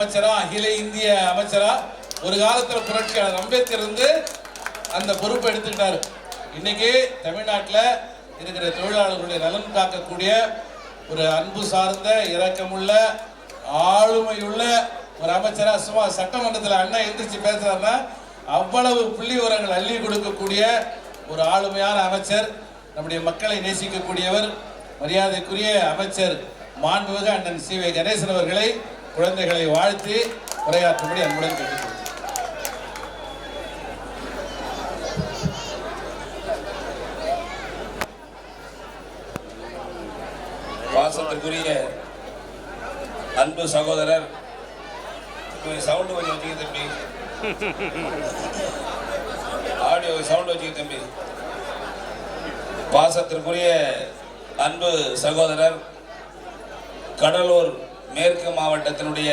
அமைச்சரா அகில இந்திய அமைச்சரா ஒரு காலத்துல புரட்சியாளர் அம்பேத்கர் வந்து அந்த பொறுப்பை எடுத்துக்கிட்டாரு. இன்னைக்கு தமிழ்நாட்டில் இருக்கிற தொழிலாளர்களுடைய நலன் காக்கக்கூடிய ஒரு அன்பு சார்ந்த இரக்கமுள்ள ஆளுமையுள்ள ஒரு அமைச்சரா சும்மா சட்டமன்றத்தில் அண்ணன் எந்திரிச்சு பேசுறாருன்னா அவ்வளவு புள்ளி உரங்கள் அள்ளி கொடுக்கக்கூடிய ஒரு ஆளுமையான அமைச்சர் நம்முடைய மக்களை நேசிக்கக்கூடியவர் மரியாதைக்குரிய அமைச்சர் மாண்புமிகு அண்ணன் சி வி கணேசன் அவர்களை குழந்தைகளை வாழ்த்து உரையாற்றும்படி அன்புடன் கேட்டுக்கொள்கிறேன். பாசத்திற்குரிய அன்பு சகோதரர் சவுண்டு கொஞ்சம் வச்சுக்க தம்பி. ஆடியோ சவுண்டு வச்சுக்க தம்பி. பாசத்திற்குரிய அன்பு சகோதரர் கடலூர் மேற்கு மாவட்டத்தினுடைய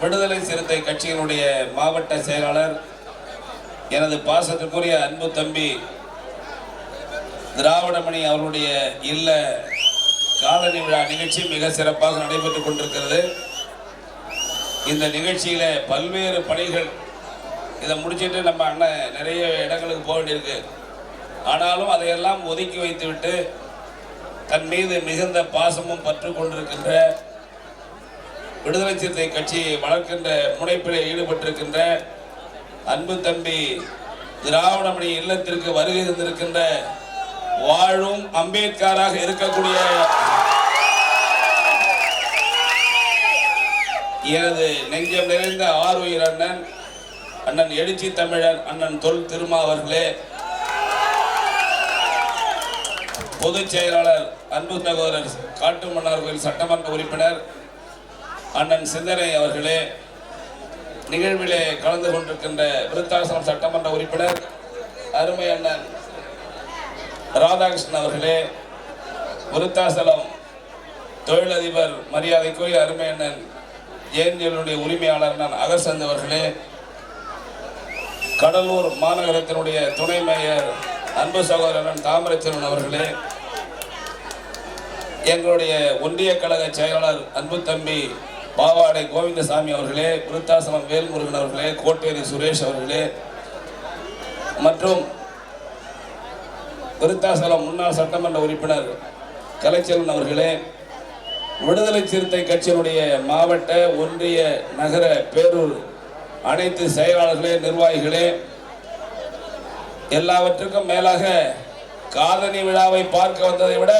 விடுதலை சிறுத்தை கட்சியினுடைய மாவட்ட செயலாளர் எனது பாசத்திற்குரிய அன்பு தம்பி திராவிடமணி அவருடைய இல்ல காலனி விழா நிகழ்ச்சி மிக சிறப்பாக நடைபெற்றுக் கொண்டிருக்கிறது. இந்த நிகழ்ச்சியில பல்வேறு பணிகள் இதை முடிச்சுட்டு நம்ம அண்ணன் நிறைய இடங்களுக்கு போக வேண்டியிருக்கு. ஆனாலும் அதையெல்லாம் ஒதுக்கி வைத்துவிட்டு தன் மீது மிகுந்த பாசமும் பற்று கொண்டிருக்கின்ற விடுதலை சிறுத்தை கட்சியை வளர்க்கின்ற முனைப்பில் ஈடுபட்டிருக்கின்ற அன்பு தம்பி திராவிடமணி இல்லத்திற்கு வருகை தந்திருக்கின்ற வாழும் அம்பேத்கராக இருக்கக்கூடிய எனது நெஞ்சம் நிறைந்த ஆர்வயர் அண்ணன் அண்ணன் எழுச்சி தமிழர் அண்ணன் தொல் திருமா அவர்களே. பொதுச் செயலாளர் அன்பு சகோதரர் காட்டுமன்னார் கோயில் சட்டமன்ற உறுப்பினர் அண்ணன் சிந்தனை அவர்களே நிகழ்விலே கலந்து கொண்டிருக்கின்ற விருத்தாசனம் சட்டமன்ற உறுப்பினர் அருமை அண்ணன் ராதாகிருஷ்ணன் அவர்களே விருத்தாசலம் தொழிலதிபர் மரியாதைக்குரிய அருமை அண்ணன் ஜேஎன்ஜியுடைய உரிமையாளர் நான் அகர்சந்த் அவர்களே கடலூர் மாநகரத்தினுடைய துணை மேயர் அன்பு சகோதரன் தாமரச்சரன் அவர்களே எங்களுடைய ஒன்றிய கழக செயலாளர் அன்பு தம்பி பாவாடை கோவிந்தசாமி அவர்களே விருத்தாசலம் வேல்முருகன் அவர்களே கோட்டேரி சுரேஷ் அவர்களே மற்றும் விருத்தாசலம் முன்னாள் சட்டமன்ற உறுப்பினர் கலைச்செல்வன் அவர்களே விடுதலை சிறுத்தை கட்சியினுடைய மாவட்ட ஒன்றிய நகர பேரூர் அனைத்து செயலாளர்களே நிர்வாகிகளே எல்லாவற்றுக்கும் மேலாக காதணி விழாவை பார்க்க வந்ததை விட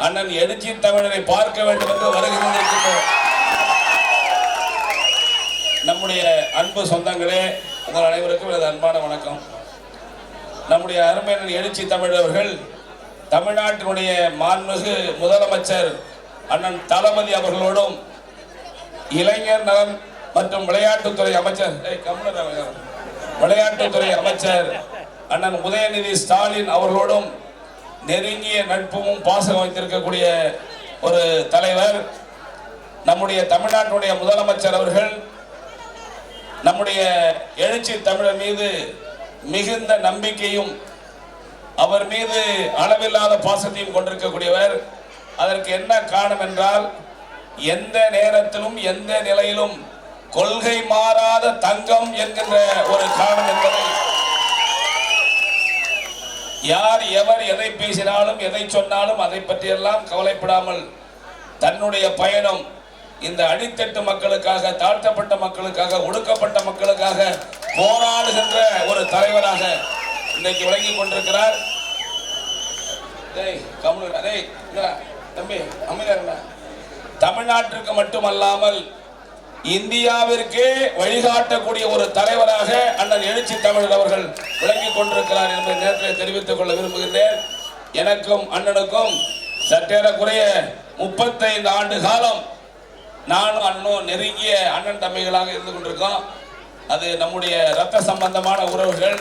அண்ணன் எழுச்சி தமிழரை பார்க்க வேண்டும் என்று வருகிறோம் நம்முடைய அன்பு சொந்தங்களே உங்கள் அனைவருக்கும் எனது அன்பான வணக்கம். நம்முடைய அருமையன் எழுச்சி தமிழர்கள் தமிழ்நாட்டினுடைய மாண்புமிகு முதலமைச்சர் அண்ணன் தளபதி அவர்களோடும் இளைஞர் நலன் மற்றும் விளையாட்டுத்துறை அமைச்சர் விளையாட்டுத்துறை அமைச்சர் அண்ணன் உதயநிதி ஸ்டாலின் அவர்களோடும் நெருங்கிய நட்பும் பாசகம் வைத்திருக்கக்கூடிய ஒரு தலைவர் நம்முடைய தமிழ்நாட்டினுடைய முதலமைச்சர் அவர்கள் நம்முடைய எழுச்சி தமிழர் மீது மிகுந்த நம்பிக்கையும் அவர் மீது அளவில்லாத பாசத்தையும் கொண்டிருக்கக்கூடியவர். அதற்கு என்ன காரணம் என்றால் எந்த நேரத்திலும் எந்த நிலையிலும் கொள்கை மாறாத தங்கம் என்கின்ற ஒரு காரணம் என்பதை யார் எவர் எதை பேசினாலும் எதை சொன்னாலும் அதை பற்றியெல்லாம் கவலைப்படாமல் தன்னுடைய பயணம் இந்த அடித்தட்டு மக்களுக்காக தாழ்த்தப்பட்ட மக்களுக்காக ஒடுக்கப்பட்ட மக்களுக்காக போராடுகின்ற ஒரு தலைவராக இன்னைக்கு விளங்கி கொண்டிருக்கிறார். டேய் தம்பி தமிழ்நாட்டிற்கு மட்டுமல்லாமல் இந்தியாவிற்கே வழிகாட்டக்கூடிய ஒரு தலைவராக அண்ணன் எழுச்சி தமிழர் அவர்கள் விளங்கிக் கொண்டிருக்கிறார் என்பதை நேரத்தில் தெரிவித்துக் கொள்ள விரும்புகின்றேன். எனக்கும் அண்ணனுக்கும் சற்றேறக்குறைய முப்பத்தைந்து ஆண்டு காலம் நானும் அண்ணனும் நெருங்கிய அண்ணன் தம்பிகளாக இருந்து கொண்டிருக்கோம். அது நம்முடைய ரத்த சம்பந்தமான உறவுகள்.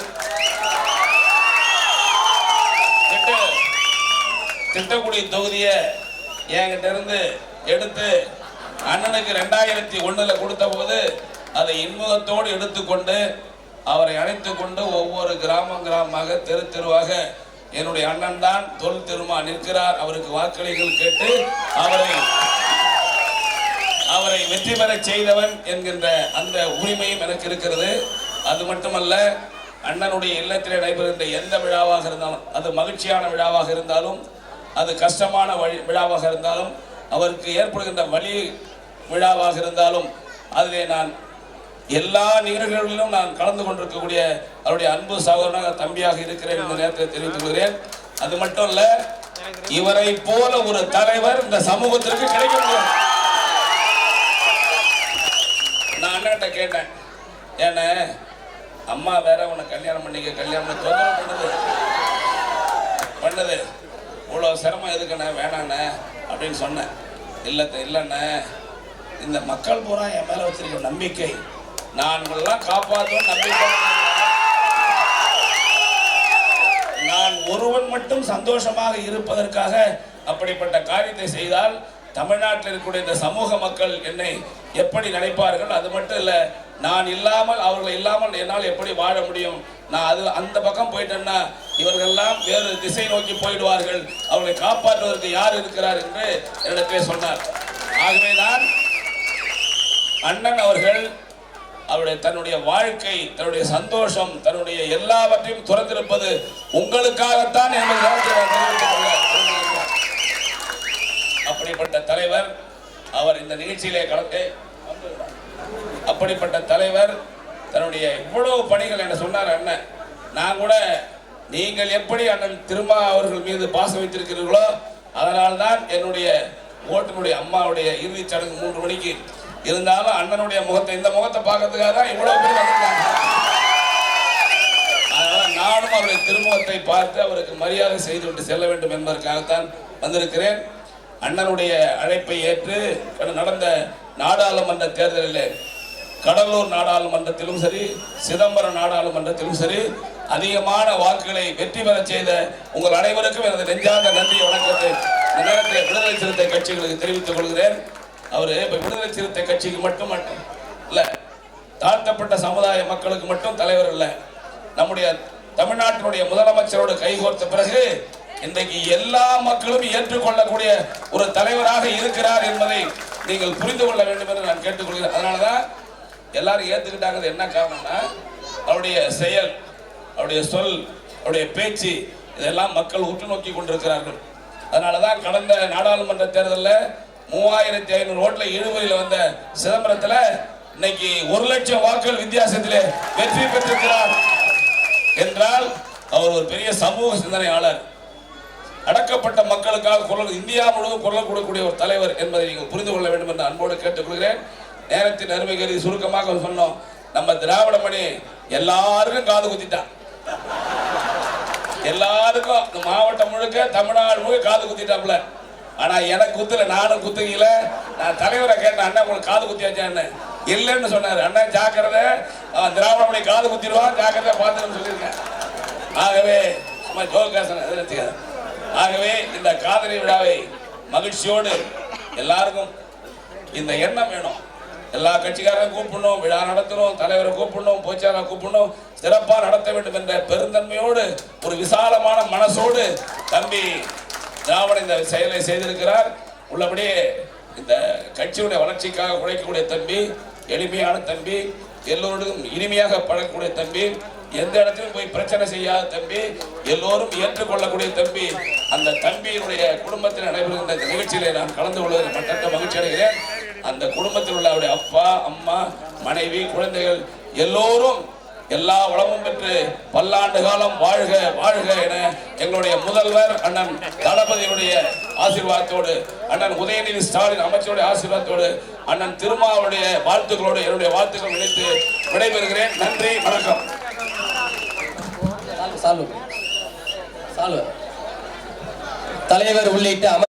திட்டக்குடி தொகுதியை என்கிட்ட இருந்து எடுத்து அண்ணனுக்கு ரெண்டாயிரத்தி ஒன்றில் கொடுத்த போது அதை இன்முகத்தோடு எடுத்துக்கொண்டு அவரை அழைத்து கொண்டு ஒவ்வொரு கிராமம் கிராமமாக தெரு தெருவாக என்னுடைய அண்ணன் தான் தொல் திருமா நிற்கிறார். அவருக்கு வாக்களிகள் கேட்டு அவரை அவரை வெற்றி பெறச் செய்தவன் என்கின்ற அந்த உரிமையும் எனக்கு இருக்கிறது. அது மட்டுமல்ல அண்ணனுடைய இல்லத்தில் நடைபெறுகின்ற எந்த விழாவாக இருந்தாலும் அது மகிழ்ச்சியான விழாவாக இருந்தாலும் அது கஷ்டமான வழி விழாவாக இருந்தாலும் அவருக்கு ஏற்படுகின்ற வழி விழாவாக இருந்தாலும் அதிலே நான் எல்லா நிகழ்வுகளிலும் நான் கலந்து கொண்டிருக்கக்கூடிய அவருடைய அன்பு சகோதரனாக தம்பியாக இருக்கிறேன் இந்த நேரத்தில் தெரிவித்துக் கொள்கிறேன். அது மட்டும் இல்லை இவரை போல ஒரு தலைவர் இந்த சமூகத்திற்கு கிடைக்க முடியும் அம்மாட்ட கேட்டேன். ஏன்னா அம்மா வேற உன்னை கல்யாணம் பண்ணிக்க கல்யாணம் தொந்தரவு பண்ணுது. பண்ணுது. இவ்வளோ சிரமம் எதுக்குண்ணே? வேணாண்ணே அப்படின்னு சொன்னேன். இல்லை இல்லைண்ணே இந்த மக்கள் பூரா என் மேலே வச்சிருக்க நம்பிக்கை. நான் உங்களெல்லாம் காப்பாற்றும் நம்பிக்கை. நான் ஒருவன் மட்டும் சந்தோஷமாக இருப்பதற்காக அப்படிப்பட்ட காரியத்தை செய்தால் தமிழ்நாட்டில் இருக்கக்கூடிய இந்த சமூக மக்கள் என்னை எப்படி நினைப்பார்கள் அது மட்டும் இல்லை நான் இல்லாமல் அவர்கள் இல்லாமல் என்னால் எப்படி வாழ முடியும்? நான் அது அந்த பக்கம் போயிட்டேன்னா இவர்கள்லாம் வேறு திசை நோக்கி போயிடுவார்கள். அவர்களை காப்பாற்றுவதற்கு யார் இருக்கிறார் என்று என்னிடத்திலே சொன்னார். ஆகவேதான் அண்ணன் அவர்கள் அவருடைய தன்னுடைய வாழ்க்கை தன்னுடைய சந்தோஷம் தன்னுடைய எல்லாவற்றையும் துறந்திருப்பது உங்களுக்காகத்தான் என்பது தெரிவித்துக் கொள்கிறார் தலைவர் அவர் இந்த நிகழ்ச்சியிலே கலந்து அப்படிப்பட்ட தலைவர் தன்னுடைய இவ்வளவு பணிகள் என்ன சொன்னார் அண்ணன் நான் கூட நீங்கள் எப்படி அண்ணன் திருமா அவர்கள் மீது பாசம் வைத்திருக்கிறீர்களோ அதனால்தான் என்னுடைய ஓட்டினுடைய அம்மாவுடைய இறுதிச் சடங்கு மூன்று மணிக்கு. இருந்தாலும் அண்ணனுடைய முகத்தை இந்த முகத்தை பார்க்கறதுக்காக தான் இவ்வளவு பேர் வந்திருக்காங்க. அதனால் நானும் அவருடைய திருமுகத்தை பார்த்து அவருக்கு மரியாதை செய்துவிட்டு செல்ல வேண்டும் என்பதற்காகத்தான் வந்திருக்கிறேன். அண்ணனுடைய அழைப்பை ஏற்று நடந்த நாடாளுமன்ற தேர்தலில் கடலூர் நாடாளுமன்றத்திலும் சரி சிதம்பரம் நாடாளுமன்றத்திலும் சரி அதிகமான வாக்குகளை வெற்றி பெறச் செய்த உங்கள் அனைவருக்கும் எனது நெஞ்சார்ந்த நன்றி வணக்கத்தை இந்த நேரத்தில் விடுதலை சிறுத்தை கட்சிகளுக்கு தெரிவித்துக் கொள்கிறேன். அவர் இப்போ விடுதலை சிறுத்தை கட்சிக்கு மட்டும் மட்டும் இல்லை தாழ்த்தப்பட்ட சமுதாய மக்களுக்கு மட்டும் தலைவர் இல்லை. நம்முடைய தமிழ்நாட்டினுடைய முதலமைச்சரோடு கைகோர்த்த பிறகு இன்றைக்கு எல்லா மக்களும் ஏற்றுக்கொள்ளக்கூடிய ஒரு தலைவராக இருக்கிறார் என்பதை நீங்கள் புரிந்து கொள்ள வேண்டும் என்று நான் கேட்டுக்கொள்கிறேன். அதனாலதான் எல்லாரும் ஏத்துக்கிட்டாங்க என்ன காரணம்னா அவருடைய செயல் அவருடைய சொல் அவருடைய பேச்சு இதெல்லாம் மக்கள் உற்று நோக்கி கொண்டிருக்கிறார்கள். அதனாலதான் கடந்த நாடாளுமன்ற தேர்தலில் மூவாயிரத்தி ஐநூறு ஓட்டில் இழுபறியில் வந்த சிதம்பரத்தில் இன்னைக்கு ஒரு லட்சம் வாக்குகள் வித்தியாசத்திலே வெற்றி பெற்றிருக்கிறார். என்றால் அவர் ஒரு பெரிய சமூக சிந்தனையாளர். அடக்கப்பட்ட மக்களுக்காக குரல் இந்தியா முழுவதும் குரல் கொடுக்கக்கூடிய ஒரு தலைவர் என்பதை நீங்கள் புரிந்து கொள்ள வேண்டும் என்று அன்போடு கேட்டுக்கொள்கிறேன். நேரத்தின் அருமை கருதி சுருக்கமாக சொன்னோம். நம்ம திராவிட மணி எல்லாருக்கும் காது குத்திட்டான். எல்லாருக்கும் இந்த மாவட்டம் முழுக்க தமிழ்நாடு முழுக்க காது குத்திட்டாப்ல ஆனா எனக்கு குத்துல நானும் குத்துக்கல. நான் தலைவரை கேட்டேன் அண்ணா உங்களுக்கு காது குத்தியாச்சான்னு இல்லைன்னு சொன்னாரு. அண்ணா ஜாக்கிரதை. அவன் திராவிட மணி காது குத்திடுவான். ஜாக்கிரதை பார்த்துன்னு சொல்லியிருக்கேன். ஆகவே சும்மா ஜோகாசன் எதிர்த்துக்காது ஆகவே இந்த காதலி விழாவை மகிழ்ச்சியோடு எல்லாருக்கும் இந்த எண்ணம் வேணும். எல்லா கட்சிக்காரரும் கூப்பிடணும் விழா நடத்தணும் தலைவரை கூப்பிடணும் போச்சாரை கூப்பிடணும் சிறப்பாக நடத்த வேண்டும் என்ற பெருந்தன்மையோடு ஒரு விசாலமான மனசோடு தம்பி திராவிட இந்த செயலை செய்திருக்கிறார். உள்ளபடியே இந்த கட்சியுடைய வளர்ச்சிக்காக உழைக்கக்கூடிய தம்பி எளிமையான தம்பி எல்லோருக்கும் இனிமையாக பழகக்கூடிய தம்பி எந்த இடத்துலையும் போய் பிரச்சனை செய்யாத தம்பி எல்லோரும் ஏற்றுக்கொள்ளக்கூடிய தம்பி. அந்த தம்பியினுடைய குடும்பத்தில் நடைபெறுகின்ற இந்த நிகழ்ச்சியில நான் கலந்து கொள்வதில் மற்ற மகிழ்ச்சி அடைகிறேன். அந்த குடும்பத்தில் உள்ள அவருடைய அப்பா அம்மா மனைவி குழந்தைகள் எல்லோரும் எல்லா வளமும் பெற்று பல்லாண்டு காலம் வாழ்க வாழ்க என எங்களுடைய முதல்வர் அண்ணன் தளபதியுடைய ஆசீர்வாதத்தோடு அண்ணன் உதயநிதி ஸ்டாலின் அமைச்சருடைய ஆசீர்வாதத்தோடு அண்ணன் திருமாவுடைய வாழ்த்துக்களோடு என்னுடைய வாழ்த்துக்கள் இணைத்து விடைபெறுகிறேன். நன்றி வணக்கம். சால்வு சால்வு தலைவர் உள்ளிட்ட அமர்